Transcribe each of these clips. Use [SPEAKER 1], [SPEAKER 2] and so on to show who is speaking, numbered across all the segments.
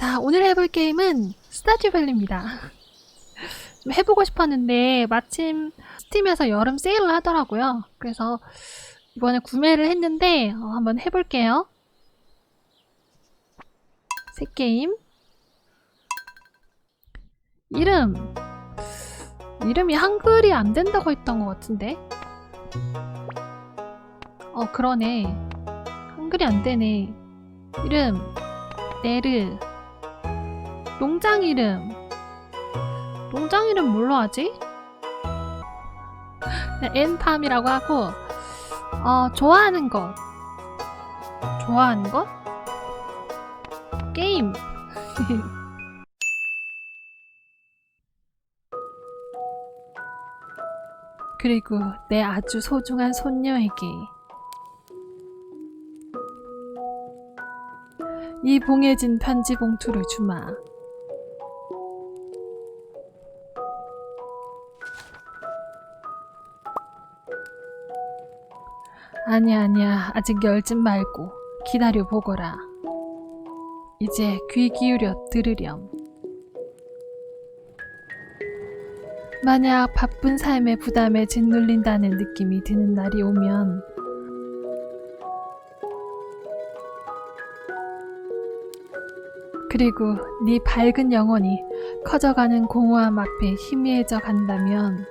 [SPEAKER 1] 자, 오늘 해볼 게임은 스타듀밸리입니다. 좀 해보고 싶었는데 마침 스팀에서 여름 세일을 하더라고요. 그래서 이번에 구매를 했는데 어, 한번 해볼게요. 새 게임. 이름. 이름이 한글이 안 된다고 했던 것 같은데. 어, 그러네. 한글이 안 되네. 이름. 네르. 농장 이름. 농장 이름 뭘로 하지? 엔팜이라고 하고, 어, 좋아하는 것. 좋아하는 것? 게임. 그리고 내 아주 소중한 손녀에게 이 봉해진 편지 봉투를 주마. 아니야, 아니야. 아직 열진 말고 기다려 보거라. 이제 귀 기울여 들으렴. 만약 바쁜 삶의 부담에 짓눌린다는 느낌이 드는 날이 오면 그리고 네 밝은 영혼이 커져가는 공허함 앞에 희미해져 간다면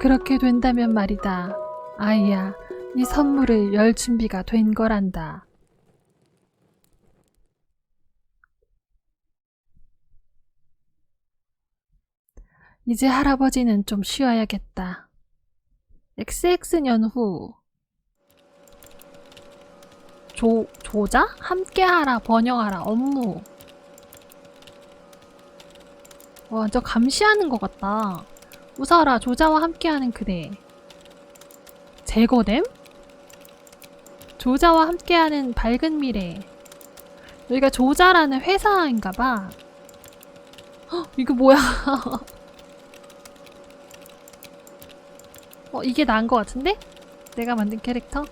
[SPEAKER 1] 그렇게 된다면 말이다. 아이야, 네 선물을 열 준비가 된 거란다. 이제 할아버지는 좀 쉬어야겠다. XX년 후 조, 조자? 함께하라, 번영하라, 업무 와, 완전 감시하는 것 같다. 웃어라, 조자와 함께하는 그대. 제거됨? 조자와 함께하는 밝은 미래. 여기가 조자라는 회사인가봐. 헉, 이거 뭐야? 어, 이게 나은 것 같은데? 내가 만든 캐릭터?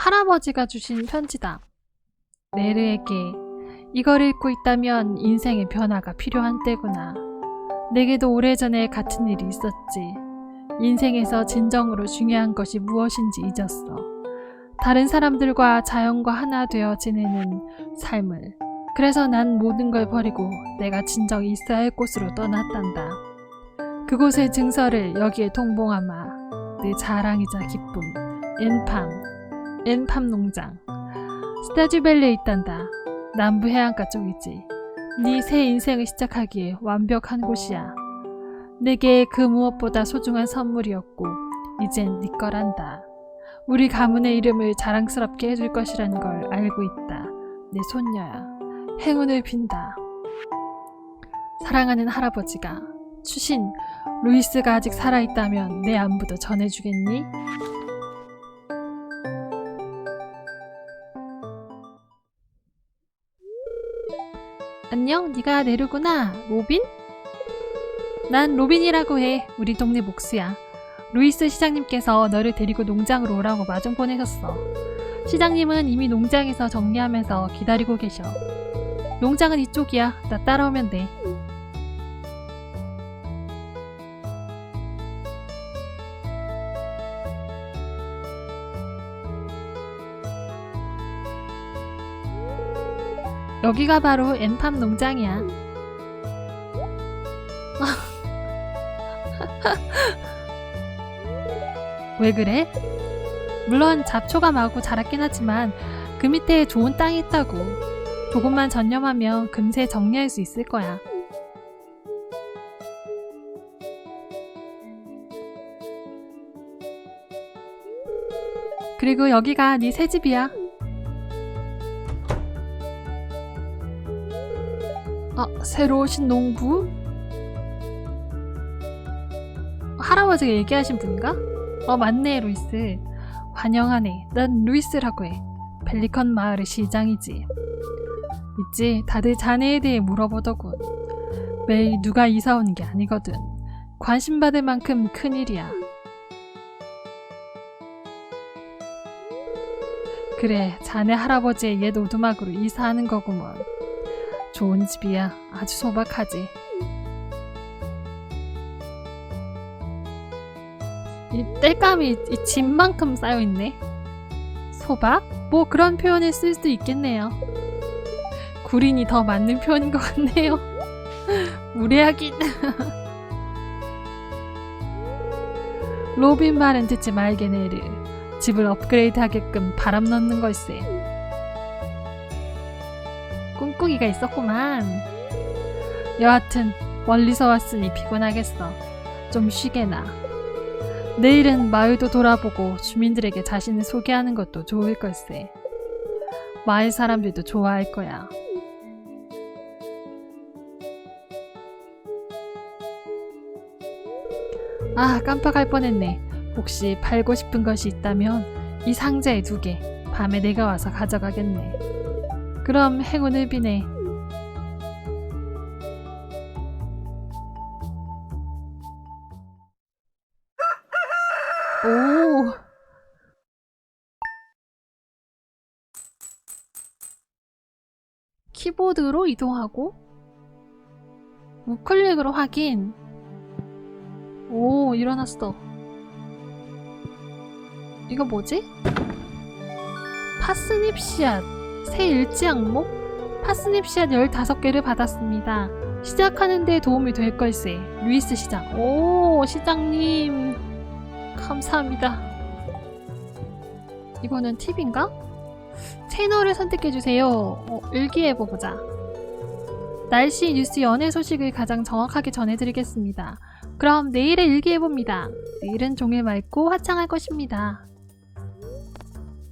[SPEAKER 1] 할아버지가 주신 편지다. 네르에게 이걸 읽고 있다면 인생의 변화가 필요한 때구나. 내게도 오래전에 같은 일이 있었지. 인생에서 진정으로 중요한 것이 무엇인지 잊었어. 다른 사람들과 자연과 하나 되어 지내는 삶을. 그래서 난 모든 걸 버리고 내가 진정 있어야 할 곳으로 떠났단다. 그곳의 증서를 여기에 동봉하마. 내 자랑이자 기쁨. 엔팜. 엔 팜 농장. 스타듀밸리에 있단다. 남부 해안가 쪽이지. 네 새 인생을 시작하기에 완벽한 곳이야. 내게 그 무엇보다 소중한 선물이었고 이젠 네 거란다. 우리 가문의 이름을 자랑스럽게 해줄 것이라는 걸 알고 있다. 내 손녀야. 행운을 빈다. 사랑하는 할아버지가 추신 루이스가 아직 살아있다면 내 안부도 전해주겠니? 안녕, 네가 네루구나. 로빈? 난 로빈이라고 해. 우리 동네 목수야. 루이스 시장님께서 너를 데리고 농장으로 오라고 마중 보내셨어. 시장님은 이미 농장에서 정리하면서 기다리고 계셔. 농장은 이쪽이야. 나 따라오면 돼. 여기가 바로 엔팜 농장이야. 왜 그래? 물론 잡초가 마구 자랐긴 하지만 그 밑에 좋은 땅이 있다고. 조금만 전념하면 금세 정리할 수 있을 거야. 그리고 여기가 네 새 집이야. 아, 새로 오신 농부? 할아버지가 얘기하신 분인가? 어, 맞네, 루이스. 환영하네. 난 루이스라고 해. 펠리컨 마을의 시장이지. 있지, 다들 자네에 대해 물어보더군. 매일 누가 이사 오는 게 아니거든. 관심받을 만큼 큰일이야. 그래, 자네 할아버지의 옛 오두막으로 이사하는 거구먼. 좋은 집이야. 아주 소박하지. 이 땔감이 이 집만큼 쌓여있네. 소박? 뭐 그런 표현을 쓸 수도 있겠네요. 구린이 더 맞는 표현인 것 같네요. 무례하긴. 로빈 말은 듣지 말게네를. 집을 업그레이드 하게끔 바람 넣는 걸세. 꿍꿍이가 있었구만. 여하튼 멀리서 왔으니 피곤하겠어. 좀 쉬게나. 내일은 마을도 돌아보고 주민들에게 자신을 소개하는 것도 좋을 걸세. 마을 사람들도 좋아할 거야. 아, 깜빡할 뻔했네. 혹시 팔고 싶은 것이 있다면 이 상자에 두 개. 밤에 내가 와서 가져가겠네. 그럼 행운을 비네. 오. 키보드로 이동하고 우클릭으로 확인. 오, 일어났어. 이거 뭐지? 파스닙 씨앗, 새 일지 항목, 파스닙 씨앗 15개를 받았습니다. 시작하는 데 도움이 될 걸세. 루이스 시장. 오, 시장님. 감사합니다. 이거는 팁인가? 채널을 선택해주세요. 어, 일기예보보자. 날씨, 뉴스, 연애 소식을 가장 정확하게 전해드리겠습니다. 그럼 내일의 일기예보입니다. 내일은 종일 맑고 화창할 것입니다.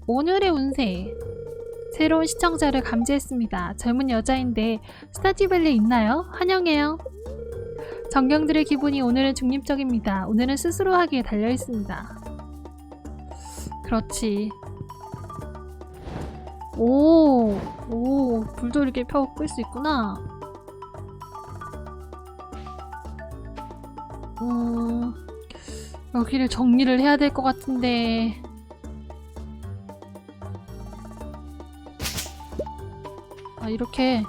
[SPEAKER 1] 오늘의 운세. 새로운 시청자를 감지했습니다. 젊은 여자인데 스타티밸리 있나요? 환영해요. 정경들의 기분이 오늘은 중립적입니다. 오늘은 스스로 하기에 달려 있습니다. 그렇지. 오, 오, 불도 이렇게 펴고 끌 수 있구나. 음, 여기를 정리를 해야 될 것 같은데. 아, 이렇게.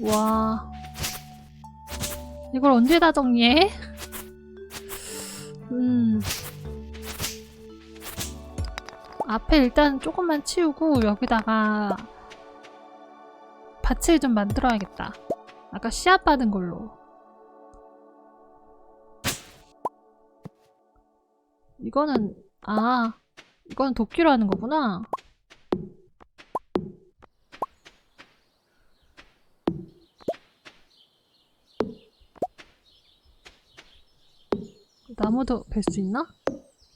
[SPEAKER 1] 와. 이걸 언제 다 정리해? 앞에 일단 조금만 치우고 여기다가 밭을 좀 만들어야겠다. 아까 씨앗 받은 걸로. 이거는 아 이거는 도끼로 하는 거구나. 나무도 벨수 있나?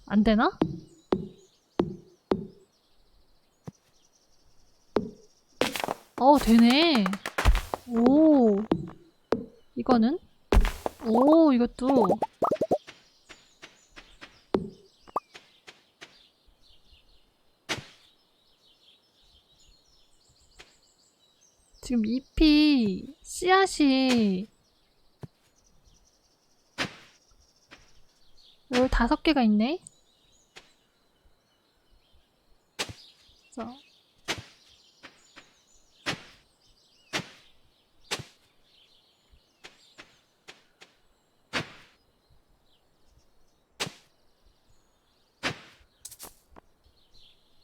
[SPEAKER 1] 안 되나? 어, 되네. 오. 이거는? 오, 이것도. 지금 잎이, 씨앗이, 15개가 있네? 자.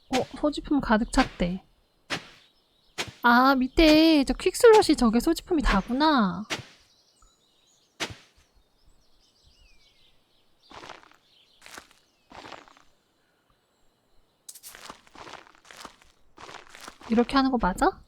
[SPEAKER 1] 어, 소지품 가득 찼대. 아, 밑에 저 퀵슬롯이 저게 소지품이 다구나. 이렇게 하는 거 맞아?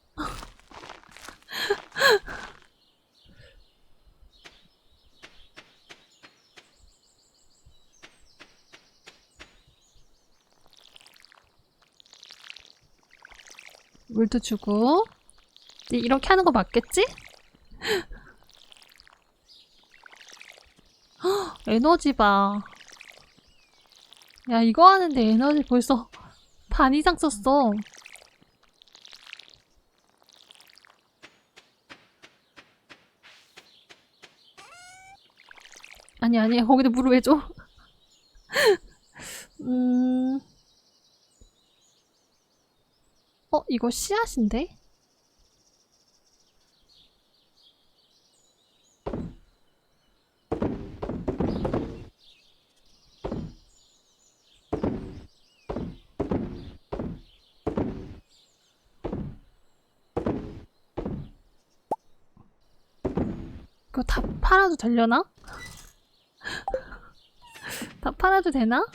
[SPEAKER 1] 물도 주고. 이렇게 하는 거 맞겠지? 헉, 에너지 봐. 야, 이거 하는데 에너지 벌써 반 이상 썼어. 아니, 아니, 거기다 물을 왜 줘? 음. 어, 이거 씨앗인데? 이거 다 팔아도 되려나? 다 팔아도 되나?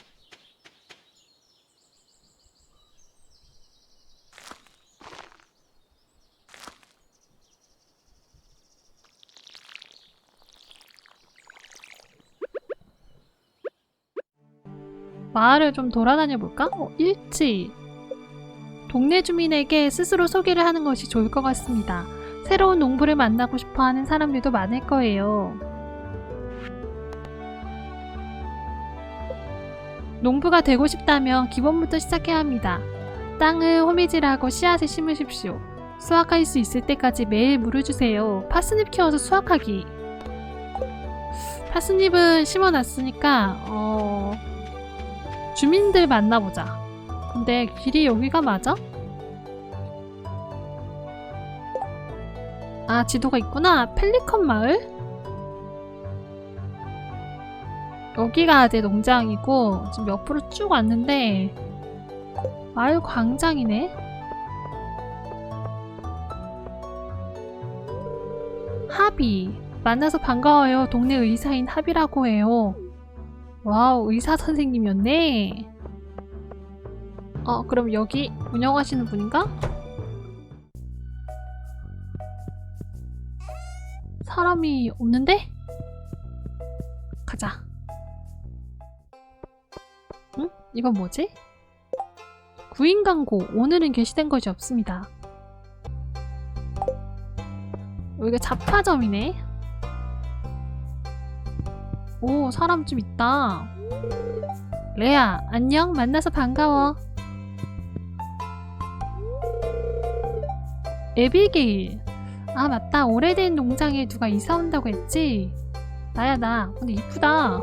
[SPEAKER 1] 마을을 좀 돌아다녀 볼까? 어, 일지. 동네 주민에게 스스로 소개를 하는 것이 좋을 것 같습니다. 새로운 농부를 만나고 싶어 하는 사람들도 많을 거예요. 농부가 되고 싶다면 기본부터 시작해야 합니다. 땅을 호미질하고 씨앗을 심으십시오. 수확할 수 있을 때까지 매일 물을 주세요. 파스잎 키워서 수확하기. 파스잎은 심어놨으니까 어... 주민들 만나보자. 근데 길이 여기가 맞아? 아, 지도가 있구나. 펠리컨 마을? 여기가 내 농장이고, 지금 옆으로 쭉 왔는데, 마을 광장이네? 하비. 만나서 반가워요. 동네 의사인 하비라고 해요. 와우, 의사 선생님이었네. 어, 그럼 여기 운영하시는 분인가? 사람이 없는데? 가자. 응? 이건 뭐지? 구인 광고. 오늘은 게시된 것이 없습니다. 여기가 잡화점이네. 오, 사람 좀 있다. 레아, 안녕. 만나서 반가워. 에비게일. 아, 맞다. 오래된 농장에 누가 이사 온다고 했지? 나야, 나. 근데 이쁘다.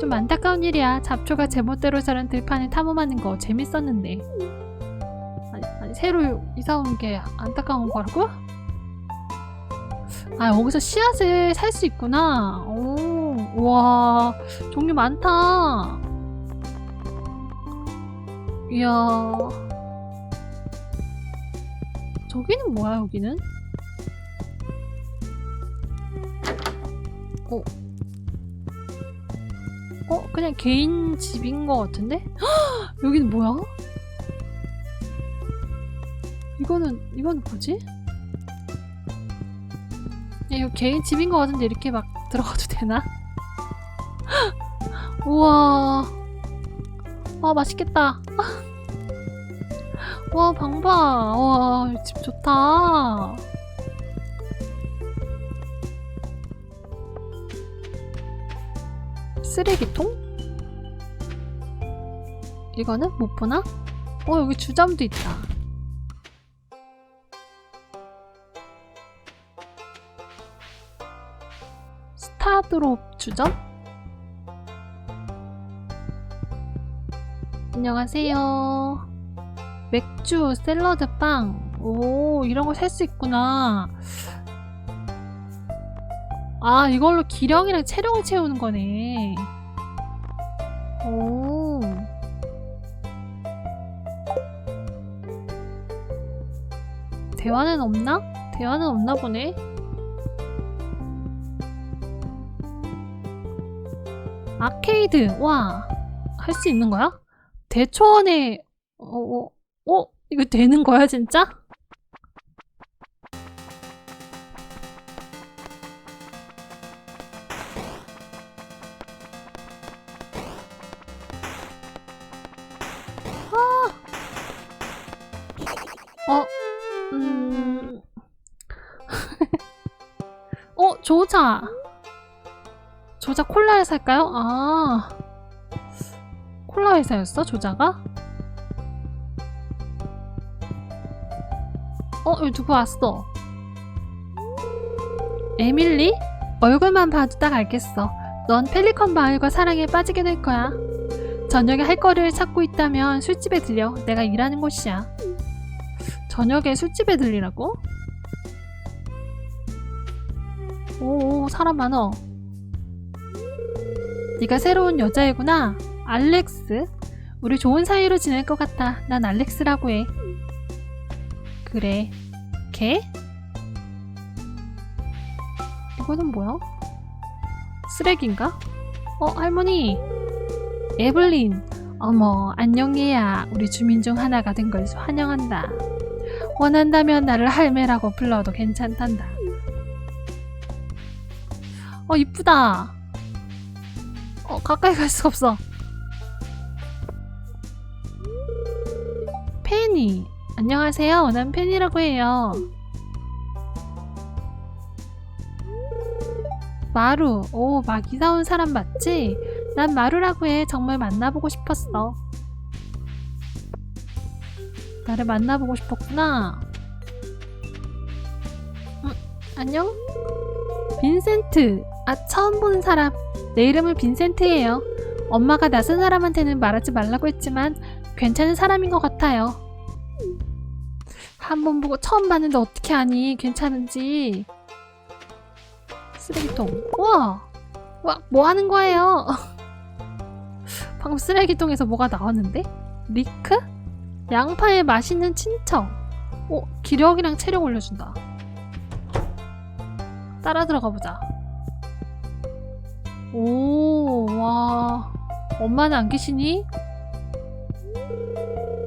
[SPEAKER 1] 좀 안타까운 일이야. 잡초가 제멋대로 자란 들판을 탐험하는 거 재밌었는데. 아니, 아니 새로 이사 온 게 안타까운 거라고? 아, 여기서 씨앗을 살 수 있구나. 오, 와, 종류 많다. 이야. 저기는 뭐야, 여기는? 어. 어, 그냥 개인 집인 것 같은데? 헉! 여기는 뭐야? 이거는, 이건 뭐지? 야, 이거 개인 집인 것 같은데 이렇게 막 들어가도 되나? 우와. 와, 맛있겠다. 와, 방봐. 와, 집 좋다. 쓰레기통? 이거는 못 보나? 어, 여기 주점도 있다. 스타드롭 주점? 안녕하세요. 맥주, 샐러드 빵. 오, 이런 거살수 있구나. 아, 이걸로 기력이랑 체력을 채우는 거네. 오. 대화는 없나? 대화는 없나 보네. 아케이드. 와. 할 수 있는 거야? 대초원에 어, 어, 어? 이거 되는 거야, 진짜? 어, 음. 어, 조자. 조자 콜라를 살까요? 아. 콜라 회사였어, 조자가? 어, 여기 누구 왔어? 에밀리? 얼굴만 봐도 딱 알겠어. 넌 펠리컨 마을과 사랑에 빠지게 될 거야. 저녁에 할 거리를 찾고 있다면 술집에 들려. 내가 일하는 곳이야. 저녁에 술집에 들리라고? 오, 사람 많어. 네가 새로운 여자애구나. 알렉스. 우리 좋은 사이로 지낼 것 같아. 난 알렉스라고 해. 그래. 걔? 이거는 뭐야? 쓰레기인가? 어, 할머니. 에블린. 어머, 안녕 얘야. 우리 주민 중 하나가 된 걸 환영한다. 원한다면 나를 할매라고 불러도 괜찮단다. 어, 이쁘다. 어, 가까이 갈 수가 없어. 페니. 안녕하세요. 난 페니라고 해요. 마루. 오, 막 이사 온 사람 맞지? 난 마루라고 해. 정말 만나보고 싶었어. 나를 만나보고 싶었구나. 음, 안녕? 빈센트. 아, 처음 보는 사람. 내 이름은 빈센트예요. 엄마가 낯선 사람한테는 말하지 말라고 했지만 괜찮은 사람인 것 같아요. 한 번 보고 처음 봤는데 어떻게 아니? 괜찮은지. 쓰레기통. 우와! 와, 뭐 하는 거예요? 방금 쓰레기통에서 뭐가 나왔는데? 리크? 양파에 맛있는 친척. 오, 기력이랑 체력 올려준다. 따라 들어가 보자. 오, 와. 엄마는 안 계시니?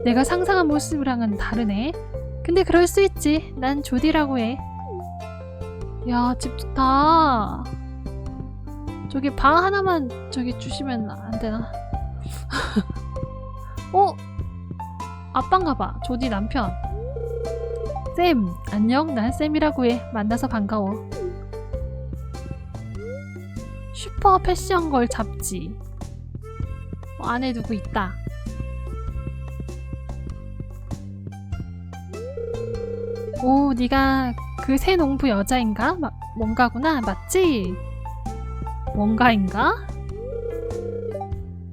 [SPEAKER 1] 내가 상상한 모습이랑은 다르네. 근데 그럴 수 있지. 난 조디라고 해. 야, 집 좋다. 저기 방 하나만 저기 주시면 안 되나? 어? 아빠인가 봐. 조디 남편. 쌤, 안녕. 난 쌤이라고 해. 만나서 반가워. 슈퍼 패션 걸 잡지. 어, 안에 누구 있다. 오, 네가 그 새 농부 여자인가? 마, 뭔가구나. 맞지? 뭔가인가?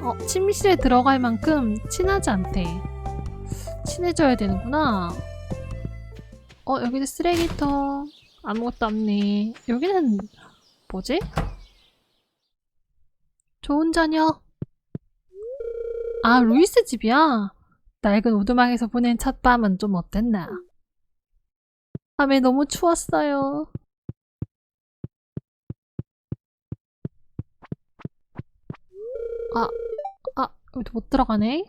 [SPEAKER 1] 어, 침실에 들어갈 만큼 친하지 않대. 친해져야 되는구나. 어, 여기는 쓰레기통. 아무것도 없네. 여기는 뭐지? 좋은 저녁. 아, 루이스 집이야? 낡은 오두막에서 보낸 첫 밤은 좀 어땠나? 밤에 너무 추웠어요. 아, 아, 못 들어가네?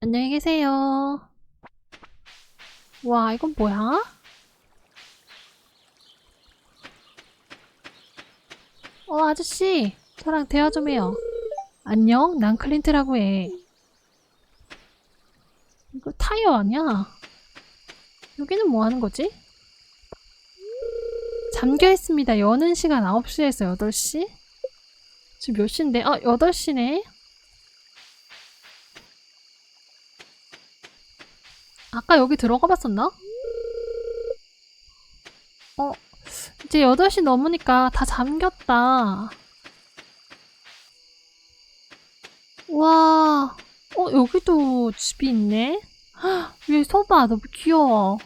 [SPEAKER 1] 안녕히 계세요. 와, 이건 뭐야? 어, 아저씨. 저랑 대화 좀 해요. 안녕, 난 클린트라고 해. 이거 타이어 아니야? 여기는 뭐 하는 거지? 잠겨 있습니다. 여는 시간 9시에서 8시? 지금 몇 시인데? 아, 8시네? 아까 여기 들어가 봤었나? 어, 이제 8시 넘으니까 다 잠겼다. 와, 어, 여기도 집이 있네? 헉, 위에 소봐, 너무 귀여워.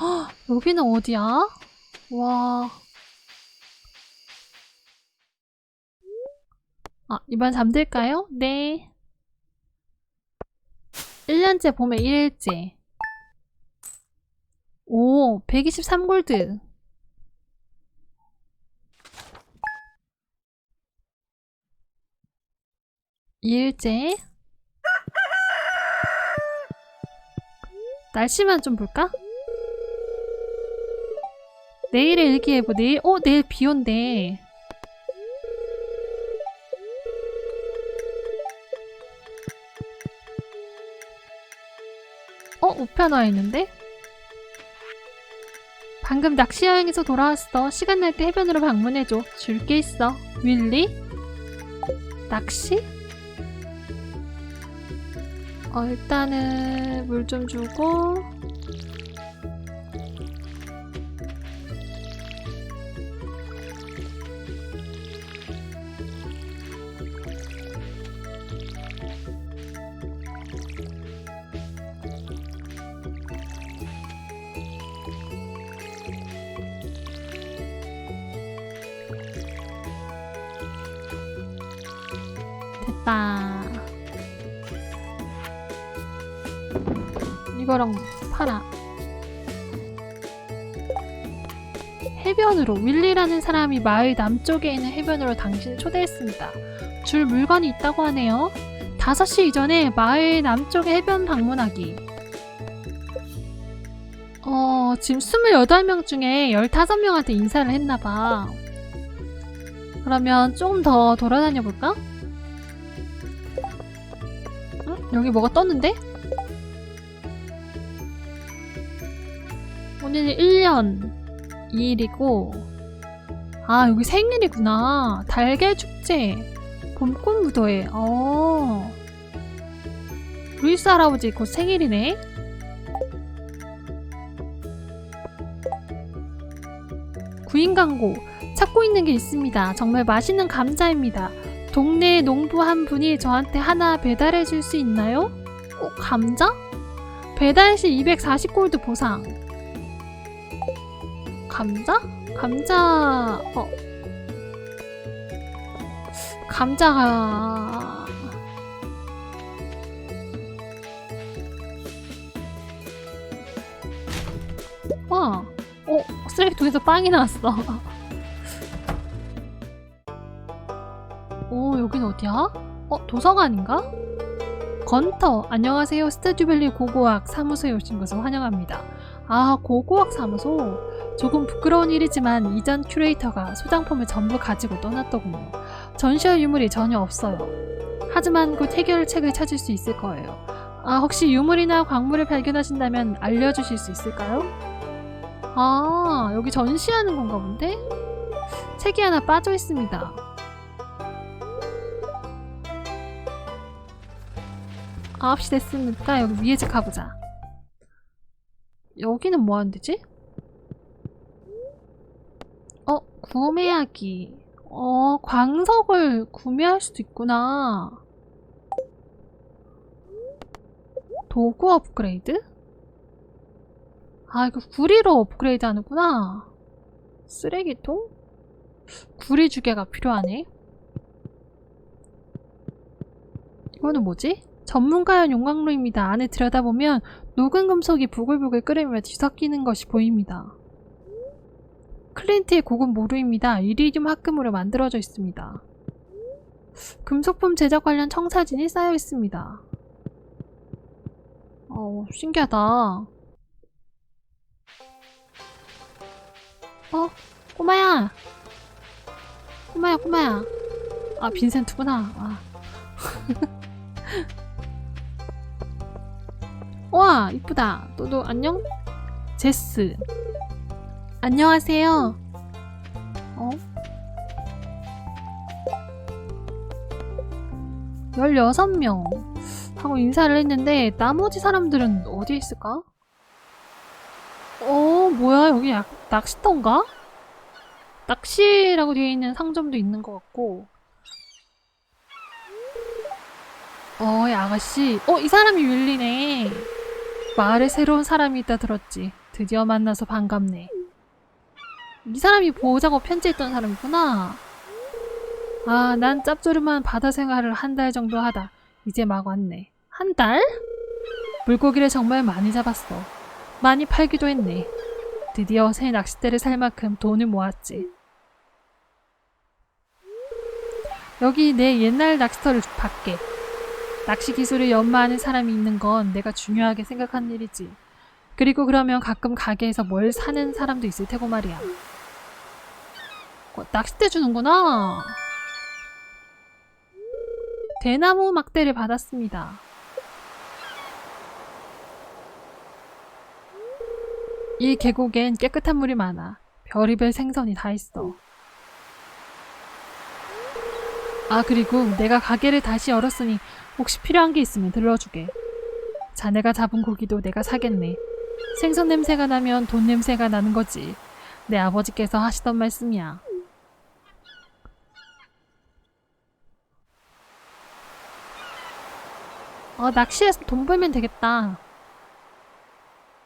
[SPEAKER 1] 헉, 여기는 어디야? 와. 아, 이번 잠들까요? 네. 1년째 봄에 1일째. 오, 123골드. 일제 날씨만 좀 볼까? 내일의 일기예보 내일 어 내일 비 온대 우편화 있는데? 방금 낚시 여행에서 돌아왔어. 시간 날 때 해변으로 방문해줘. 줄 게 있어. 윌리? 낚시? 어, 일단은 물 좀 주고. 이거랑 팔아. 해변으로 윌리라는 사람이 마을 남쪽에 있는 해변으로 당신을 초대했습니다. 줄 물건이 있다고 하네요. 5시 이전에 마을 남쪽의 해변 방문하기. 어, 지금 28명 중에 15명한테 인사를 했나봐. 그러면 조금 더 돌아다녀 볼까? 응? 여기 뭐가 떴는데? 오늘 1년 2일이고 아 여기 생일이구나. 달걀 축제. 봄꽃 무도회. 어. 루이스 할아버지 곧 생일이네. 구인 광고. 찾고 있는 게 있습니다. 정말 맛있는 감자입니다. 동네 농부 한 분이 저한테 하나 배달해 줄 수 있나요? 어, 감자? 배달 시 240골드 보상. 감자? 감자, 어. 감자가. 와, 어, 쓰레기통에서 빵이 나왔어. 오, 여긴 어디야? 어, 도서관인가? 건터, 안녕하세요. 스타듀밸리 고고학 사무소에 오신 것을 환영합니다. 아, 고고학 사무소? 조금 부끄러운 일이지만 이전 큐레이터가 소장품을 전부 가지고 떠났더군요. 전시할 유물이 전혀 없어요. 하지만 곧 해결책을 찾을 수 있을 거예요. 아, 혹시 유물이나 광물을 발견하신다면 알려주실 수 있을까요? 아, 여기 전시하는 건가 본데? 책이 하나 빠져 있습니다. 9시 됐으니까 여기 위에 집 가보자. 여기는 뭐 하는 데지? 어, 구매하기. 어, 광석을 구매할 수도 있구나. 도구 업그레이드? 아, 이거 구리로 업그레이드 하는구나. 쓰레기통? 구리 주개가 필요하네. 이거는 뭐지? 전문가용 용광로입니다. 안에 들여다보면 녹은 금속이 부글부글 끓으며 뒤섞이는 것이 보입니다. 클린트의 고급 모루입니다. 이리듐 합금으로 만들어져 있습니다. 금속품 제작 관련 청사진이 쌓여 있습니다. 어, 신기하다. 어? 꼬마야! 꼬마야, 꼬마야. 아, 빈센트구나. 아. 와 이쁘다 너도 안녕? 제스 안녕하세요 어? 16명 하고 인사를 했는데 나머지 사람들은 어디에 있을까? 어 뭐야 여기 약, 낚시터인가? 낚시라고 되어 있는 상점도 있는 것 같고 어, 이 아가씨. 어, 이 사람이 윌리네. 마을에 새로운 사람이 있다 들었지. 드디어 만나서 반갑네. 이 사람이 보호자고 편지했던 사람이구나. 아, 난 짭조름한 바다 생활을 한 달 정도 하다. 이제 막 왔네. 한 달? 물고기를 정말 많이 잡았어. 많이 팔기도 했네. 드디어 새 낚싯대를 살 만큼 돈을 모았지. 여기 내 옛날 낚시터를 밖에. 낚시 기술을 연마하는 사람이 있는 건 내가 중요하게 생각하는 일이지. 그리고 그러면 가끔 가게에서 뭘 사는 사람도 있을 테고 말이야. 어, 낚싯대 주는구나. 대나무 막대를 받았습니다. 이 계곡엔 깨끗한 물이 많아. 별의별 생선이 다 있어. 아, 그리고 내가 가게를 다시 열었으니 혹시 필요한 게 있으면 들러주게. 자네가 잡은 고기도 내가 사겠네. 생선 냄새가 나면 돈 냄새가 나는 거지. 내 아버지께서 하시던 말씀이야. 어, 낚시해서 돈 벌면 되겠다.